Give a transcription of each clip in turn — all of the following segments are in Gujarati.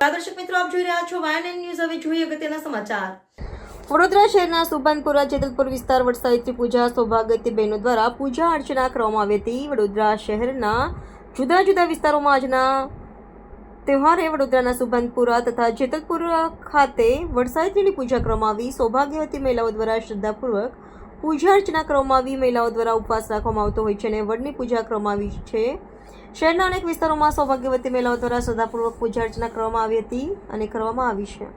દર્શક મિત્રો, આપ જોઈ રહ્યા છો વાયન ન્યૂઝ હવે જોઈએ અગત્યના સમાચાર. વડોદરા શહેરના સુભાનપુરા, જેતલપુર વિસ્તાર વડસાવિત્રી પૂજા સૌભાગ્યતી બહેનો દ્વારા પૂજા અર્ચના કરવામાં આવી હતી. વડોદરા શહેરના જુદા જુદા વિસ્તારોમાં આજના તહેવારે વડોદરાના સુભાનપુરા તથા જેતલપુર ખાતે વડસાવિત્રીની પૂજા કરવામાં આવી. સૌભાગ્યવતી મહિલાઓ દ્વારા શ્રદ્ધાપૂર્વક પૂજા અર્ચના કરવામાં આવી. મહિલાઓ દ્વારા ઉપવાસ રાખવામાં આવતો હોય છે અને વડની પૂજા કરવામાં આવી છે. શહેરના અનેક વિસ્તારોમાં સૌભાગ્યવતી મહિલાઓ દ્વારા શ્રદ્ધાપૂર્વક પૂજા અર્ચના કરવામાં આવી હતી અને કરવામાં આવી છે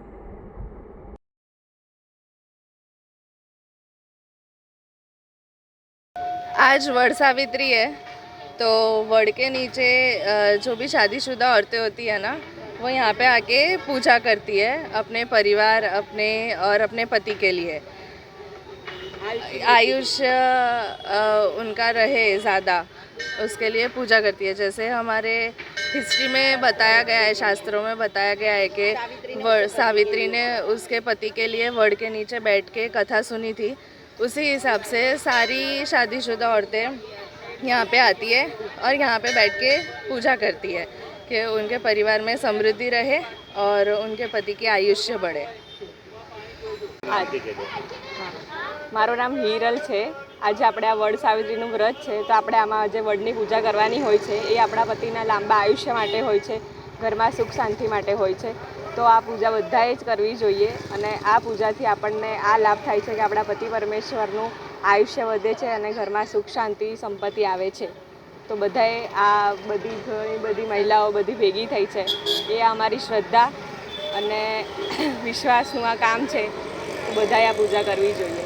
आज वड़ सावित्री है तो वड़ के नीचे अ, जो भी शादीशुदा औरतें होती है ना वो यहाँ पे आके पूजा करती है अपने परिवार अपने और अपने पति के लिए आयुष्य अ, उनका रहे ज़्यादा उसके लिए पूजा करती है जैसे हमारे हिस्ट्री में बताया गया है शास्त्रों में बताया गया है कि वड़ सावित्री ने उसके पति के लिए वड़ के नीचे बैठ के कथा सुनी थी उसी हिसाब से सारी शादीशुदा औरतें यहाँ पे आती है और यहाँ पे बैठ के पूजा करती है कि उनके परिवार में समृद्धि रहे और उनके पति की आयुष्य बढ़े હા મારું નામ હિરલ છે આજે આપણે આ વડ સાવિત્રીનું વ્રત છે, તો આપણે આમાં જે વડની પૂજા કરવાની હોય છે, એ આપણા પતિના લાંબા આયુષ્ય માટે હોય છે, ઘરમાં સુખ શાંતિ માટે હોય છે. તો આ પૂજા બધાએ જ કરવી જોઈએ અને આ પૂજાથી આપણને આ લાભ થાય છે કે આપણા પતિ પરમેશ્વરનું આયુષ્ય વધે છે અને ઘરમાં સુખ શાંતિ સંપત્તિ આવે છે. તો બધાએ આ બધી ઘણી બધી મહિલાઓ બધી ભેગી થઈ છે. એ અમારી શ્રદ્ધા અને વિશ્વાસનું આ કામ છે. તો બધાએ આ પૂજા કરવી જોઈએ.